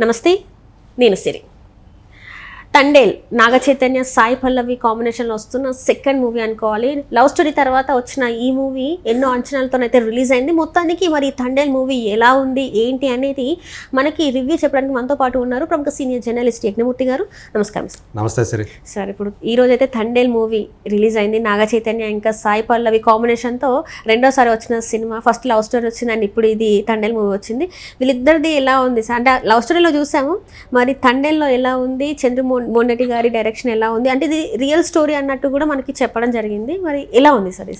నమస్తే నేను సిరి. తండేల్ నాగ చైతన్య సాయి పల్లవి కాంబినేషన్లో వస్తున్న సెకండ్ మూవీ అనుకోవాలి. లవ్ స్టోరీ తర్వాత వచ్చిన ఈ మూవీ ఎన్నో అంచనాలతోనైతే రిలీజ్ అయింది. మొత్తానికి మరి తండేల్ మూవీ ఎలా ఉంది ఏంటి అనేది మనకి రివ్యూ చెప్పడానికి మనతో పాటు ఉన్నారు ప్రముఖ సీనియర్ జర్నలిస్ట్ యజ్ఞమూర్తి గారు. నమస్కారం సార్. నమస్తే సిరి. సార్ ఇప్పుడు ఈ రోజు అయితే తండేల్ మూవీ రిలీజ్ అయింది. నాగ చైతన్య ఇంకా సాయి పల్లవి కాంబినేషన్తో రెండోసారి వచ్చిన సినిమా ఫస్ట్ లవ్ స్టోరీ వచ్చింది అండ్ ఇప్పుడు ఇది తండేల్ మూవీ వచ్చింది. వీళ్ళిద్దరిది ఎలా ఉంది? సార్ అంటే లవ్ స్టోరీలో చూసాము. మరి తండేల్లో ఎలా ఉంది? చంద్రమో మొన్నటి గారి డైరెక్షన్ ఎలా ఉంది? అంటే ఇది రియల్ స్టోరీ అన్నట్టు కూడా మనకి చెప్పడం జరిగింది. మరి ఎలా ఉంది సార్ ఈ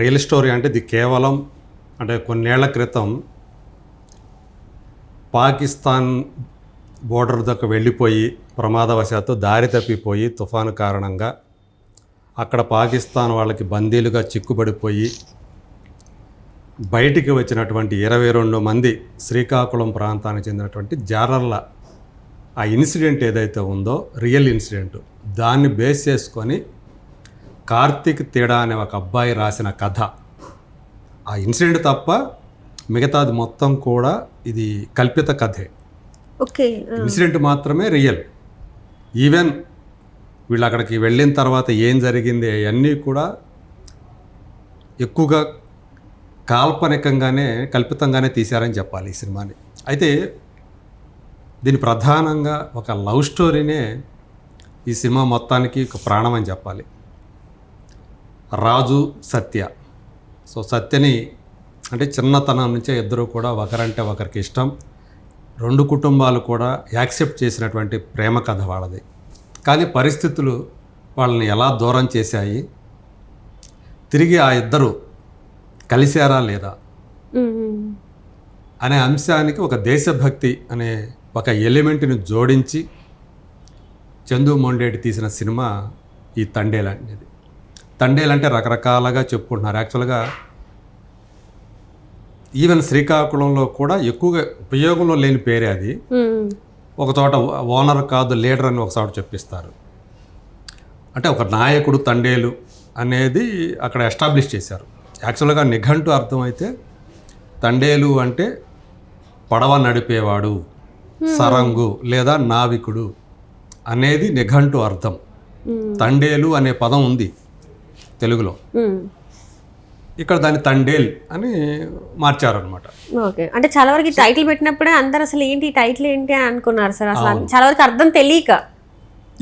రియల్ స్టోరీ అంటే ఇది కేవలం అంటే కొన్నేళ్ళ క్రితం పాకిస్తాన్ బోర్డర్ దగ్గర వెళ్ళిపోయి ప్రమాదవశాత్తు దారి తప్పిపోయి తుఫాను కారణంగా అక్కడ పాకిస్తాన్ వాళ్ళకి బందీలుగా చిక్కుబడిపోయి బయటికి వచ్చినటువంటి ఇరవై రెండు మంది శ్రీకాకుళం ప్రాంతానికి చెందినటువంటి జారర్ల ఆ ఇన్సిడెంట్ ఏదైతే ఉందో రియల్ ఇన్సిడెంట్ దాన్ని బేస్ చేసుకొని కార్తీక్ తేడా అనే ఒక అబ్బాయి రాసిన కథ. ఆ ఇన్సిడెంట్ తప్ప మిగతాది మొత్తం కూడా ఇది కల్పిత కథే. ఓకే ఇన్సిడెంట్ మాత్రమే రియల్. ఈవెన్ వీళ్ళు అక్కడికి వెళ్ళిన తర్వాత ఏం జరిగింది అవన్నీ కూడా ఎక్కువగా కాల్పనికంగానే కల్పితంగానే తీశారని చెప్పాలి ఈ సినిమాని. అయితే దీని ప్రధానంగా ఒక లవ్ స్టోరీనే ఈ సినిమా మొత్తానికి ఒక ప్రాణం అని చెప్పాలి. రాజు సత్య. సో సత్యని అంటే చిన్నతనం నుంచే ఇద్దరు కూడా ఒకరంటే ఒకరికి ఇష్టం. రెండు కుటుంబాలు కూడా యాక్సెప్ట్ చేసినటువంటి ప్రేమ కథ వాళ్ళది. కానీ పరిస్థితులు వాళ్ళని ఎలా దూరం చేశాయి? తిరిగి ఆ ఇద్దరు కలిశారా లేదా? అనే అంశానికి ఒక దేశభక్తి అనే ఒక ఎలిమెంట్ని జోడించి చందు మొండేటి తీసిన సినిమా ఈ తండేల్ అనేది తండేల్ అంటే రకరకాలుగా చెప్పుకుంటున్నారు. యాక్చువల్గా ఈవెన్ శ్రీకాకుళంలో కూడా ఎక్కువగా ఉపయోగంలో లేని పేరే అది. ఒక చోట ఓనర్ కాదు లీడర్ అని ఒక చోట చెప్పిస్తారు. అంటే ఒక నాయకుడు తండేలు అనేది అక్కడ ఎస్టాబ్లిష్ చేశారు. యాక్చువల్గా నిఘంటు అర్థమైతే తండేలు అంటే పడవ నడిపేవాడు. సరంగు లేదా నావికుడు అనేది నిఘంటు అర్థం. తండేలు అనే పదం ఉంది తెలుగులో. ఇక్కడ దాన్ని తండేల్ అని మార్చారనమాట ఓకే. అంటే చాలా వరకు టైటిల్ పెట్టినప్పుడే అందరు అసలు ఏంటి టైటిల్ ఏంటి అని అనుకున్నారు సార్. అసలు చాలా వరకు అర్థం తెలియక.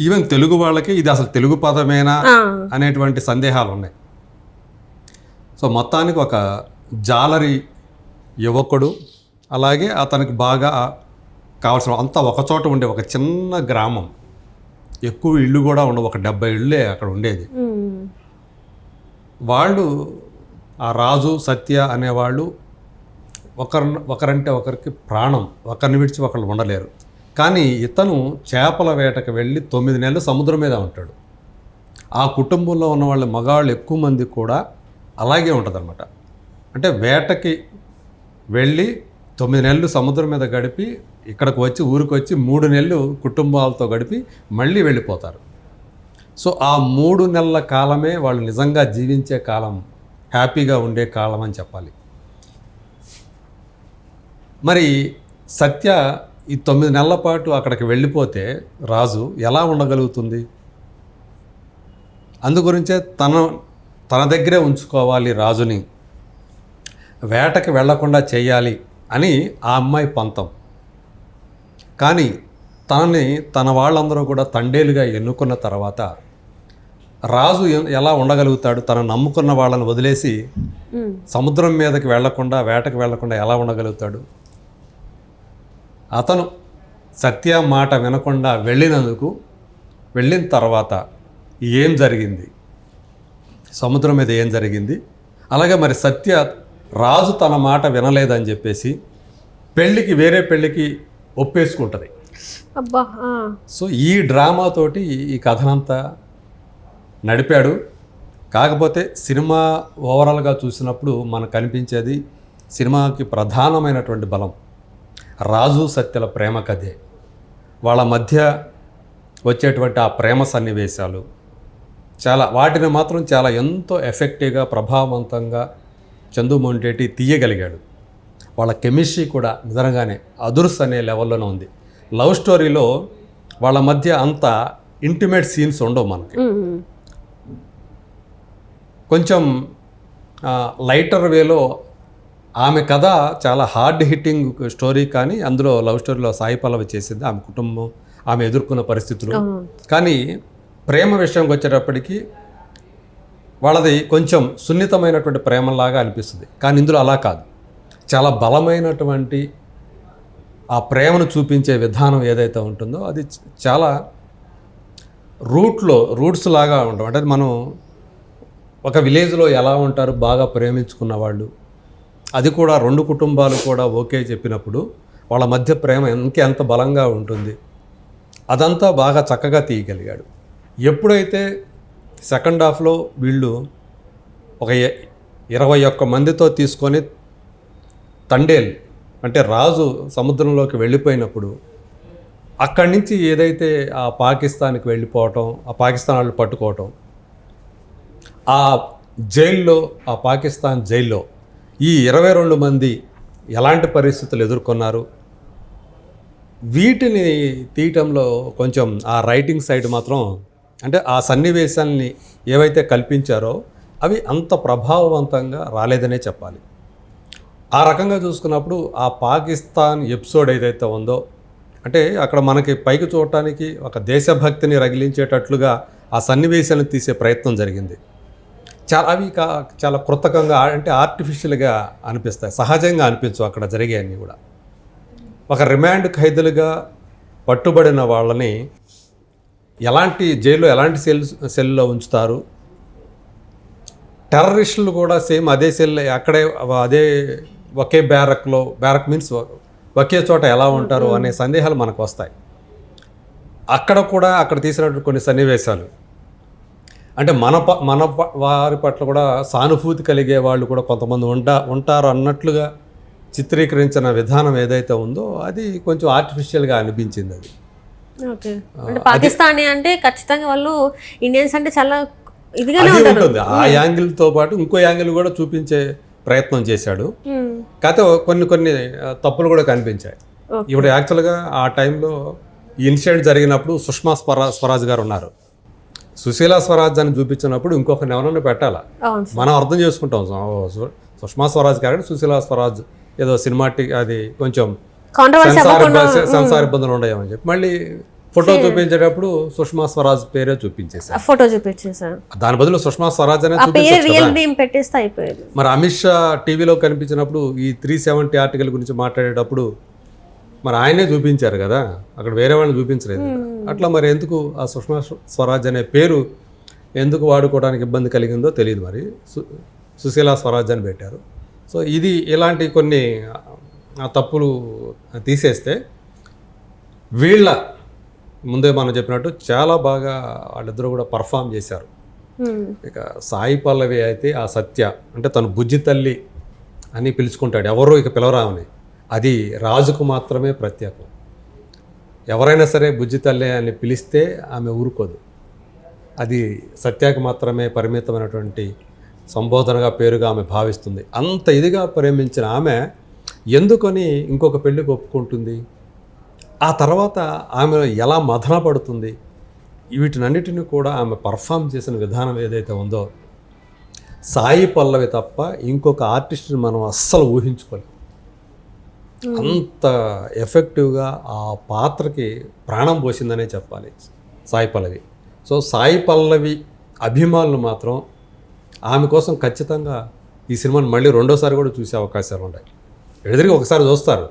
ఈవెన్ తెలుగు వాళ్ళకి ఇది అసలు తెలుగు పదమేనా అనేటువంటి సందేహాలు ఉన్నాయి. సో మొత్తానికి ఒక జాలరి యువకుడు అలాగే అతనికి బాగా కావాల్సిన అంతా ఒకచోట ఉండే ఒక చిన్న గ్రామం. ఎక్కువ ఇళ్ళు కూడా ఉండవు ఒక డెబ్బై ఇళ్ళే అక్కడ ఉండేది. వాళ్ళు ఆ రాజు సత్య అనేవాళ్ళు ఒకరి ఒకరంటే ఒకరికి ప్రాణం ఒకరిని విడిచి ఒకళ్ళు ఉండలేరు. కానీ ఇతను చేపల వేటకు వెళ్ళి తొమ్మిది నెలలు సముద్రం మీద ఉంటాడు. ఆ కుటుంబంలో ఉన్న వాళ్ళ మగాళ్ళు ఎక్కువ మంది కూడా అలాగే ఉంటుందన్నమాట. అంటే వేటకి వెళ్ళి తొమ్మిది నెలలు సముద్రం మీద గడిపి ఇక్కడికి వచ్చి ఊరికి వచ్చి మూడు నెలలు కుటుంబాలతో గడిపి మళ్ళీ వెళ్ళిపోతారు. సో ఆ మూడు నెలల కాలమే వాళ్ళు నిజంగా జీవించే కాలం హ్యాపీగా ఉండే కాలం అని చెప్పాలి. మరి సత్య ఈ తొమ్మిది నెలల పాటు అక్కడికి వెళ్ళిపోతే రాజు ఎలా ఉండగలుగుతుంది? అందుగురించే తన తన దగ్గరే ఉంచుకోవాలి రాజుని. వేటకి వెళ్ళకుండా చేయాలి అని ఆ అమ్మాయి పంతం. కానీ తనని తన వాళ్ళందరూ కూడా తండేలుగా ఎన్నుకున్న తర్వాత రాజు ఎలా ఉండగలుగుతాడు? తను నమ్ముకున్న వాళ్ళని వదిలేసి సముద్రం మీదకి వెళ్ళకుండా వేటకు వెళ్ళకుండా ఎలా ఉండగలుగుతాడు? అతను సత్య మాట వినకుండా వెళ్ళినందుకు వెళ్ళిన తర్వాత ఏం జరిగింది? సముద్రం మీద ఏం జరిగింది? అలాగే మరి సత్య రాజు తన మాట వినలేదని చెప్పేసి పెళ్ళికి వేరే పెళ్ళికి ఒప్పేసుకుంటుంది. అబ్బా సో ఈ డ్రామాతోటి ఈ- ఈ కథనంతా నడిపాడు. కాకపోతే సినిమా ఓవరాల్గా చూసినప్పుడు మనకు కనిపించేది సినిమాకి ప్రధానమైనటువంటి బలం రాజు సత్యల ప్రేమ కథే. వాళ్ళ మధ్య వచ్చేటువంటి ఆ ప్రేమ సన్నివేశాలు చాలా వాటిని మాత్రం చాలా ఎంతో ఎఫెక్టివ్గా ప్రభావవంతంగా చందు మొంటేటి తీయగలిగాడు. వాళ్ళ కెమిస్ట్రీ కూడా నిజంగానే అదుర్స్ అనే లెవెల్లోనే ఉంది. లవ్ స్టోరీలో వాళ్ళ మధ్య అంత ఇంటిమేట్ సీన్స్ ఉండవు మనకి. కొంచెం లైటర్ వేలో ఆమె కథ చాలా హార్డ్ హిట్టింగ్ స్టోరీ కానీ అందులో లవ్ స్టోరీలో సాయి పల్లవి చేసింది ఆమె కుటుంబం ఆమె ఎదుర్కొన్న పరిస్థితులు. కానీ ప్రేమ విషయంకి వచ్చేటప్పటికి వాళ్ళది కొంచెం సున్నితమైనటువంటి ప్రేమలాగా అనిపిస్తుంది. కానీ ఇందులో అలా కాదు. చాలా బలమైనటువంటి ఆ ప్రేమను చూపించే విధానం ఏదైతే ఉంటుందో అది చాలా రూట్లో రూట్స్ లాగా ఉండడం అంటే మనం ఒక విలేజ్లో ఎలా ఉంటారు బాగా ప్రేమించుకున్న వాళ్ళు అది కూడా రెండు కుటుంబాలు కూడా ఓకే చెప్పినప్పుడు వాళ్ళ మధ్య ప్రేమ ఇంకెంత బలంగా ఉంటుంది అదంతా బాగా చక్కగా తీయగలిగాడు. ఎప్పుడైతే సెకండ్ హాఫ్లో వీళ్ళు ఒక ఇరవై ఒక్క మందితో తీసుకొని తండేల్ అంటే రాజు సముద్రంలోకి వెళ్ళిపోయినప్పుడు అక్కడి నుంచి ఏదైతే ఆ పాకిస్తాన్కి వెళ్ళిపోవటం ఆ పాకిస్తాన్ వాళ్ళు పట్టుకోవటం ఆ జైల్లో ఆ పాకిస్తాన్ జైల్లో ఈ ఇరవై రెండు మంది ఎలాంటి పరిస్థితులు ఎదుర్కొన్నారు? వీటిని తీయటంలో కొంచెం ఆ రైటింగ్ సైడ్ మాత్రం అంటే ఆ సన్నివేశాల్ని ఏవైతే కల్పించారో అవి అంత ప్రభావవంతంగా రాలేదనే చెప్పాలి. ఆ రకంగా చూసుకున్నప్పుడు ఆ పాకిస్తాన్ ఎపిసోడ్ ఏదైతే ఉందో అంటే అక్కడ మనకి పైకి చూడటానికి ఒక దేశభక్తిని రగిలించేటట్లుగా ఆ సన్నివేశాలను తీసే ప్రయత్నం జరిగింది. చాలా అవి కా చాలా కృతకంగా అంటే ఆర్టిఫిషియల్గా అనిపిస్తాయి సహజంగా అనిపించవు అక్కడ జరిగేవన్నీ కూడా. ఒక రిమాండ్ ఖైదులుగా పట్టుబడిన వాళ్ళని ఎలాంటి జైల్లో ఎలాంటి సెల్ సెల్లో ఉంచుతారు? టెర్రరిస్టులు కూడా సేమ్ అదే సెల్ అక్కడే అదే ఒకే బ్యారక్లో బ్యారక్ మీన్స్ ఒకే చోట ఎలా ఉంటారు అనే సందేహాలు మనకు వస్తాయి. అక్కడ కూడా అక్కడ తీసినటువంటి కొన్ని సన్నివేశాలు. అంటే మన ప మన ప- వారి పట్ల కూడా సానుభూతి కలిగే వాళ్ళు కూడా కొంతమంది ఉంటా ఉంటారు అన్నట్లుగా చిత్రీకరించిన విధానం ఏదైతే ఉందో అది కొంచెం ఆర్టిఫిషియల్గా అనిపించింది అది. ఓకే. అంటే పాకిస్తానీ అంటే ఖచ్చితంగా వాళ్ళు ఇండియన్స్ అంటే చాలా ఇదిగానే ఉంటారు. ఉంటుంది. ఆ యాంగిల్తో పాటు ఇంకో యాంగిల్ కూడా చూపించే ప్రయత్నం చేశాడు. కాకపోతే కొన్ని కొన్ని తప్పులు కూడా కనిపించాయి. ఇప్పుడు యాక్చువల్గా ఆ టైంలో ఇన్సిడెంట్ జరిగినప్పుడు సుష్మా స్వరా స్వరాజ్ గారు ఉన్నారు. సుశీలా స్వరాజ్ అని చూపించినప్పుడు ఇంకొక ఎవరైనా పెట్టాలా? మనం అర్థం చేసుకుంటాం. సుష్మా స్వరాజ్ గారు సుశీలా స్వరాజ్ ఏదో సినిమాటిక్ అది కొంచెం సెన్సార్ ఇబ్బందులు ఉండేవని చెప్పి మళ్ళీ ఫోటో చూపించేటప్పుడు సుష్మా స్వరాజ్ పేరే చూపించేశారు. ఫోటో చూపించేసారు దాని బదులు సుష్మా స్వరాజ్ అనే పేరు రియల్ నేమ్ పెట్టేస్తే అయిపోయేది. మరి అమిత్ షా టీవీలో కనిపించినప్పుడు ఈ త్రీ సెవెంటీ ఆర్టికల్ గురించి మాట్లాడేటప్పుడు మరి ఆయనే చూపించారు కదా. అక్కడ వేరే వాళ్ళని చూపించలేదు అట్లా మరి ఎందుకు ఆ సుష్మా స్వ- స్వరాజ్ అనే పేరు ఎందుకు వాడుకోవడానికి ఇబ్బంది కలిగిందో తెలియదు మరి. సు- సుశీలా స్వరాజ్ అని పెట్టారు. సో ఇది ఇలాంటి కొన్ని ఆ తప్పులు తీసేస్తే వీళ్ళ ముందే మనం చెప్పినట్టు చాలా బాగా వాళ్ళిద్దరూ కూడా పర్ఫామ్ చేశారు. ఇక సాయి పల్లవి అయితే ఆ సత్య అంటే తను బుజ్జి తల్లి అని పిలుచుకుంటాడు. ఎవరు ఇక పిలవరామని. అది రాజుకు మాత్రమే ప్రత్యేకం. ఎవరైనా సరే బుజ్జి తల్లి అని పిలిస్తే ఆమె ఊరుకోదు. అది సత్యాకి మాత్రమే పరిమితమైనటువంటి సంబోధనగా పేరుగా ఆమె భావిస్తుంది. అంత ఇదిగా ప్రేమించిన ఆమె ఎందుకని ఇంకొక పెళ్ళికి ఒప్పుకుంటుంది? ఆ తర్వాత ఆమె ఎలా మదన పడుతుంది? వీటినన్నిటిని కూడా ఆమె పర్ఫామ్ చేసిన విధానం ఏదైతే ఉందో సాయి పల్లవి తప్ప ఇంకొక ఆర్టిస్ట్ని మనం అస్సలు ఊహించుకోలేం. అంత ఎఫెక్టివ్గా ఆ పాత్రకి ప్రాణం పోసిందనే చెప్పాలి సాయి పల్లవి. సో సాయి పల్లవి అభిమానులు మాత్రం ఆమె కోసం ఖచ్చితంగా ఈ సినిమాని మళ్ళీ రెండోసారి కూడా చూసే అవకాశాలు ఉంటాయి ఎదురుగా ఒకసారి చూస్తారు.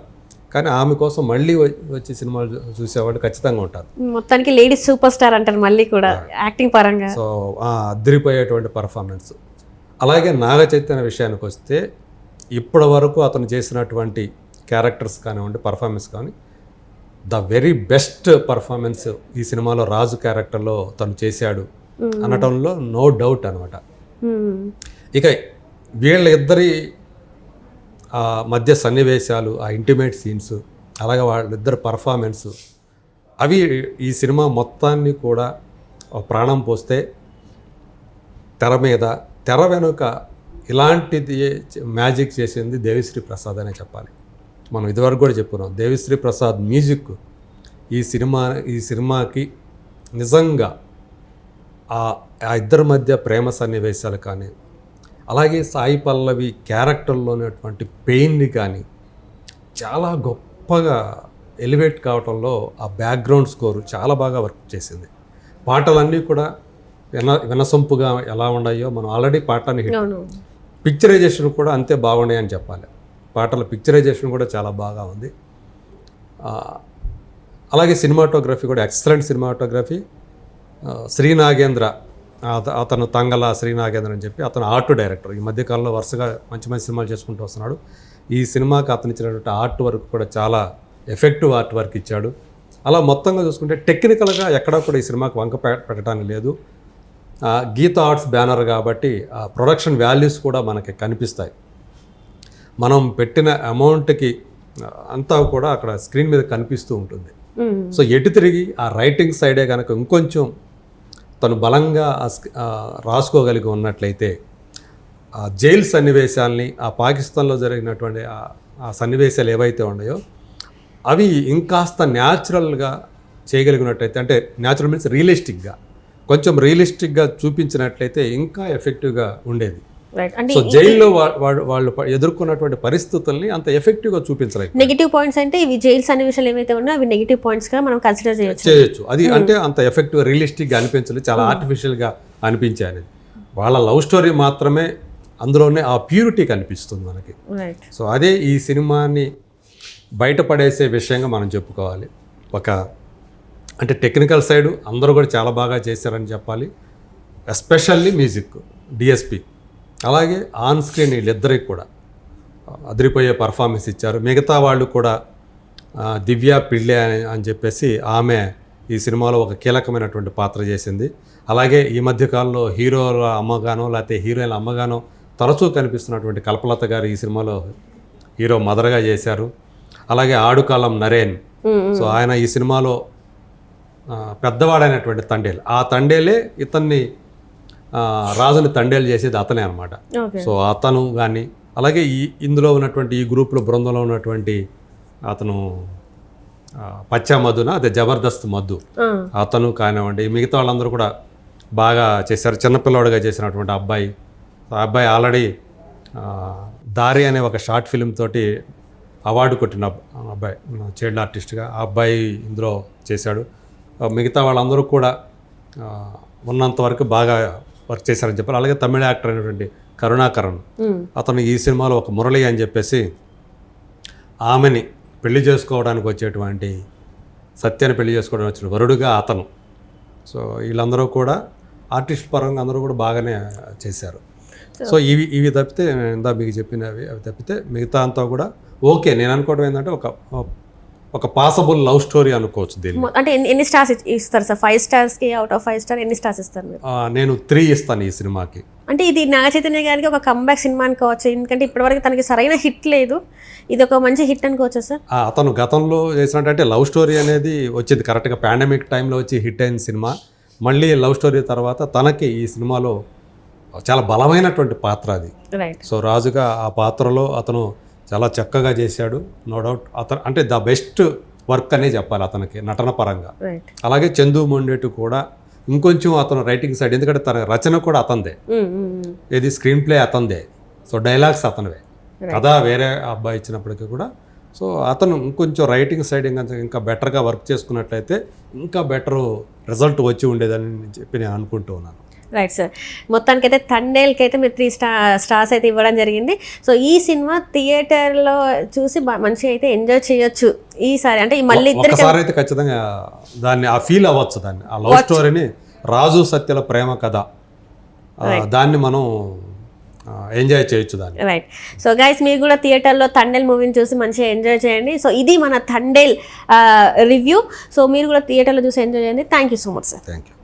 కానీ ఆమె కోసం మళ్ళీ వచ్చి సినిమాలు చూసేవాళ్ళు ఖచ్చితంగా ఉంటారు. మొత్తానికి లేడీస్ సూపర్ స్టార్ అంటారు మళ్ళీ కూడా యాక్టింగ్ పరంగా. సో అద్దరిపోయేటువంటి పర్ఫార్మెన్స్. అలాగే నాగ చైతన్య విషయానికి వస్తే ఇప్పటి వరకు అతను చేసినటువంటి క్యారెక్టర్స్ కానివ్వండి పర్ఫార్మెన్స్ కానీ ద వెరీ బెస్ట్ పర్ఫార్మెన్స్ ఈ సినిమాలో రాజు క్యారెక్టర్లో తను చేశాడు అనటంలో నో డౌట్ అనమాట. ఇక వీళ్ళ ఇద్దరి ఆ మధ్య సన్నివేశాలు ఆ ఇంటిమేట్ సీన్స్ అలాగే వాళ్ళిద్దరు పర్ఫార్మెన్స్ అవి ఈ సినిమా మొత్తాన్ని కూడా ప్రాణం పోస్తే తెర మీద తెర వెనుక ఇలాంటిది మ్యాజిక్ చేసింది దేవిశ్రీ ప్రసాద్ అనే చెప్పాలి. మనం ఇదివరకు కూడా చెప్పుకున్నాం దేవిశ్రీ ప్రసాద్ మ్యూజిక్ ఈ సినిమా ఈ సినిమాకి నిజంగా ఆ ఇద్దరి మధ్య ప్రేమ సన్నివేశాలు కానీ అలాగే సాయి పల్లవి క్యారెక్టర్లోనేటువంటి పెయిన్ని కానీ చాలా గొప్పగా ఎలివేట్ కావటంలో ఆ బ్యాక్గ్రౌండ్ స్కోరు చాలా బాగా వర్క్ చేసింది. పాటలన్నీ కూడా విన వినసొంపుగా ఎలా ఉన్నాయో మనం ఆల్రెడీ పాటని హిట్ పిక్చరైజేషన్ కూడా అంతే బాగున్నాయి అని చెప్పాలి. పాటల పిక్చరైజేషన్ కూడా చాలా బాగా ఉంది. అలాగే సినిమాటోగ్రఫీ కూడా ఎక్సలెంట్ సినిమాటోగ్రఫీ. శ్రీ నాగేంద్ర అతను తంగల శ్రీ నాగేంద్ర అని చెప్పి అతను ఆర్ట్ డైరెక్టర్ ఈ మధ్యకాలంలో వరుసగా మంచి మంచి సినిమాలు చేసుకుంటూ వస్తున్నాడు. ఈ సినిమాకి అతను ఇచ్చినటువంటి ఆర్ట్ వర్క్ కూడా చాలా ఎఫెక్టివ్ ఆర్ట్ వర్క్ ఇచ్చాడు. అలా మొత్తంగా చూసుకుంటే టెక్నికల్గా ఎక్కడా కూడా ఈ సినిమాకి వంక పెట్టడానికి లేదు. ఆ, గీత ఆర్ట్స్ బ్యానర్ కాబట్టి ఆ ప్రొడక్షన్ వాల్యూస్ కూడా మనకి కనిపిస్తాయి. మనం పెట్టిన అమౌంట్కి అంతా కూడా అక్కడ స్క్రీన్ మీద కనిపిస్తూ ఉంటుంది. సో ఎటు తిరిగి ఆ రైటింగ్ సైడే కనుక ఇంకొంచెం తను బలంగా రాసుకోగలిగి ఉన్నట్లయితే ఆ జైలు సన్నివేశాల్ని ఆ పాకిస్తాన్లో జరిగినటువంటి ఆ- సన్నివేశాలు ఏవైతే ఉన్నాయో అవి ఇంకాస్త న్యాచురల్గా చేయగలిగినట్లయితే అంటే న్యాచురల్ మీన్స్ రియలిస్టిక్గా కొంచెం రియలిస్టిక్గా చూపించినట్లయితే ఇంకా ఎఫెక్టివ్గా ఉండేది. సో జైల్లో వాళ్ళు ఎదుర్కొన్నటువంటి పరిస్థితుల్ని అంత ఎఫెక్టివ్గా చూపించలేక నెగిటివ్ పాయింట్స్ అంటే ఇవి జైల్ సన్నివేశాలు ఏవైతే ఉన్నాయో అవి నెగిటివ్ పాయింట్స్గా మనం కన్సిడర్ చేయొచ్చు. చేయొచ్చు. అది అంటే అంత ఎఫెక్టివ్ రియలిస్టిక్గా అనిపించలేదు. చాలా ఆర్టిఫిషియల్గా అనిపించాయి అనేది. వాళ్ళ లవ్ స్టోరీ మాత్రమే అందులోనే ఆ ప్యూరిటీ కనిపిస్తుంది మనకి. రైట్ సో అదే ఈ సినిమాని బయటపడేసే విషయంగా మనం చెప్పుకోవాలి. ఒక అంటే టెక్నికల్ సైడ్ అందరూ కూడా చాలా బాగా చేశారని చెప్పాలి. ఎస్పెషల్లీ మ్యూజిక్ డిఎస్పి అలాగే ఆన్ స్క్రీన్ వీళ్ళిద్దరికి కూడా. అదిరిపోయే పర్ఫార్మెన్స్ ఇచ్చారు. మిగతా వాళ్ళు కూడా దివ్య పిళ్ళే అని అని చెప్పేసి ఆమె ఈ సినిమాలో ఒక కీలకమైనటువంటి పాత్ర చేసింది. అలాగే ఈ మధ్య కాలంలో హీరోల అమ్మగానో లేకపోతే హీరోయిన్ల అమ్మగానో తరచూ కనిపిస్తున్నటువంటి కల్పలత గారు ఈ సినిమాలో హీరో మదర్గా చేశారు. అలాగే ఆడుకాలం నరేన్. సో ఆయన ఈ సినిమాలో పెద్దవాడైనటువంటి తండేలు. ఆ తండేలే ఇతన్ని రాజుని తండేలు చేసేది అతనే అనమాట సో అతను కానీ అలాగే ఈ ఇందులో ఉన్నటువంటి ఈ గ్రూప్లో బృందంలో ఉన్నటువంటి అతను పచ్చా మధున అదే జబర్దస్త్ మధు. అతను కానివ్వండి మిగతా వాళ్ళందరూ కూడా బాగా చేశారు. చిన్నపిల్లవాడుగా చేసినటువంటి అబ్బాయి. ఆ అబ్బాయి ఆల్రెడీ దారి అనే ఒక షార్ట్ ఫిల్మ్ తోటి అవార్డు కొట్టిన అబ్- అబ్బాయి చైల్డ్ ఆర్టిస్ట్గా ఆ అబ్బాయి ఇందులో చేశాడు. మిగతా వాళ్ళందరూ కూడా ఉన్నంత వరకు బాగా వర్క్ చేశారని చెప్పారు. అలాగే తమిళ యాక్టర్ అయినటువంటి కరుణాకరణ్ అతను ఈ సినిమాలో ఒక మురళి అని చెప్పేసి ఆమెని పెళ్ళి చేసుకోవడానికి వచ్చేటువంటి సత్యాన్ని పెళ్ళి చేసుకోవడానికి వచ్చిన వరుడుగా అతను. సో వీళ్ళందరూ కూడా ఆర్టిస్ట్ పరంగా అందరూ కూడా బాగానే చేశారు. సో ఇవి ఇవి తప్పితే ఇందా మీకు చెప్పినవి అవి తప్పితే మిగతా అంతా కూడా ఓకే. నేను అనుకోవడం ఏంటంటే ఒక ఒక పాసబుల్ లవ్ స్టోరీ అనుకోవచ్చు దీన్ని. అంటే ఎన్ని స్టార్స్ ఇస్తారు సార్? ఫైవ్ స్టార్స్కి అవుట్ ఆఫ్ ఫైవ్ స్టార్ ఎన్ని స్టార్స్ ఇస్తారు మీరు? నేను త్రీ ఇస్తాను ఈ సినిమాకి. అంటే ఇది నాగ చైతన్య గారికి ఒక కంబ్యాక్ సినిమా అనుకోవచ్చు. ఎందుకంటే ఇప్పటివరకు తనకి సరైన హిట్ లేదు. ఇది ఒక మంచి హిట్ అనుకోవచ్చా సార్? అతను గతంలో చేసినట్టంటే లవ్ స్టోరీ అనేది వచ్చింది. కరెక్ట్గా పాండమిక్ టైంలో వచ్చి హిట్ అయిన సినిమా. మళ్ళీ లవ్ స్టోరీ తర్వాత తనకి ఈ సినిమాలో చాలా బలమైనటువంటి పాత్ర అది. సో రాజుగా ఆ పాత్రలో అతను చాలా చక్కగా చేశాడు నో డౌట్ అతను అంటే ద బెస్ట్ వర్క్ అనే చెప్పాలి అతనికి నటన పరంగా. అలాగే చందు మొండేటు కూడా ఇంకొంచెం అతను రైటింగ్ సైడ్ ఎందుకంటే తన రచన కూడా అతందే ఏది స్క్రీన్ ప్లే అతందే సో డైలాగ్స్ అతనివే. కథ వేరే అబ్బాయి ఇచ్చినప్పటికీ కూడా. సో అతను ఇంకొంచెం రైటింగ్ సైడ్ ఇంకా ఇంకా బెటర్గా వర్క్ చేసుకున్నట్లయితే ఇంకా బెటర్ రిజల్ట్ వచ్చి ఉండేదని చెప్పి నేను అనుకుంటూ ఉన్నాను. రైట్ సార్ మొత్తానికి అయితే తండేల్కి అయితే మీరు త్రీ స్టా స్టార్స్ అయితే ఇవ్వడం జరిగింది. సో ఈ సినిమా థియేటర్లో చూసి మంచిగా అయితే ఎంజాయ్ చేయొచ్చు. ఈసారి అంటే ఈ మళ్ళీ ఒక్కసారి అయితే ఖచ్చితంగా దాన్ని ఆ ఫీల్ అవ్వచ్చు దాన్ని. ఆ లవ్ స్టోరీని రాజు సత్యల ప్రేమ కథ. దాన్ని మనం ఎంజాయ్ చేయొచ్చు దాన్ని. రైట్ సో గైస్ మీరు కూడా థియేటర్లో తండేల్ మూవీని చూసి మంచిగా ఎంజాయ్ చేయండి. సో ఇది మన తండేల్ రివ్యూ సో మీరు కూడా థియేటర్లో చూసి ఎంజాయ్ చేయండి. Thank you so much sir thank you